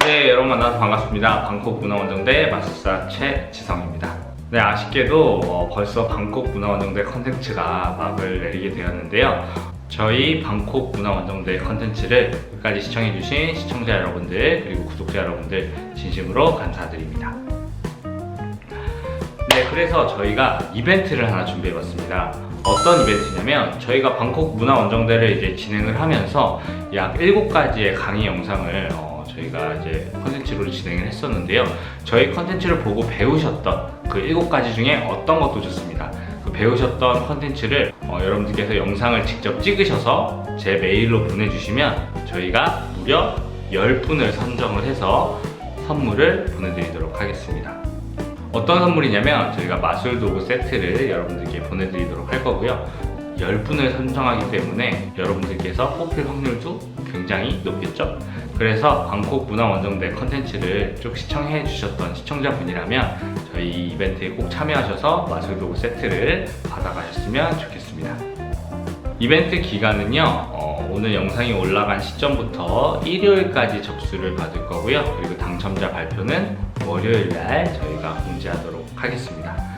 네, 여러분 만나서 반갑습니다. 방콕 문화원정대 마술사 최지성입니다. 네, 아쉽게도 어, 벌써 방콕 문화원정대 컨텐츠가 막을 내리게 되었는데요. 저희 방콕 문화원정대 컨텐츠를 끝까지 시청해주신 시청자 여러분들 그리고 구독자 여러분들 진심으로 감사드립니다. 네, 그래서 저희가 이벤트를 하나 준비해봤습니다. 어떤 이벤트냐면 저희가 방콕 문화원정대를 이제 진행을 하면서 약 7가지의 강의 영상을 어, 저희가 이제 컨텐츠로 진행을 했었는데요. 저희 컨텐츠를 보고 배우셨던 그 7가지 중에 어떤 것도 좋습니다. 그 배우셨던 컨텐츠를 어, 여러분들께서 영상을 직접 찍으셔서 제 메일로 보내주시면 저희가 무려 10분을 선정을 해서 선물을 보내드리도록 하겠습니다. 어떤 선물이냐면 저희가 마술 도구 세트를 여러분들께 보내드리도록 할 거고요. 10분을 선정하기 때문에 여러분들께서 뽑힐 확률도 굉장히 높겠죠. 그래서 방콕 문화원정대 컨텐츠를 쭉 시청해 주셨던 시청자분이라면 저희 이 이벤트에 꼭 참여하셔서 마술 도구 세트를 받아가셨으면 좋겠습니다. 이벤트 기간은요, 어, 오늘 영상이 올라간 시점부터 일요일까지 접수를 받을 거고요. 그리고 당첨자 발표는 월요일 날 저희가 공지하도록 하겠습니다.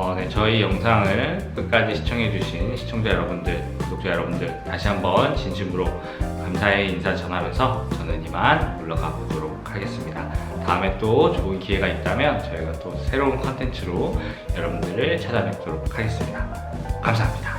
어, 네, 저희 영상을 끝까지 시청해주신 시청자 여러분들, 구독자 여러분들, 다시 한번 진심으로 감사의 인사 전하면서 저는 이만 물러가 보도록 하겠습니다. 다음에 또 좋은 기회가 있다면 저희가 또 새로운 컨텐츠로 여러분들을 찾아뵙도록 하겠습니다. 감사합니다.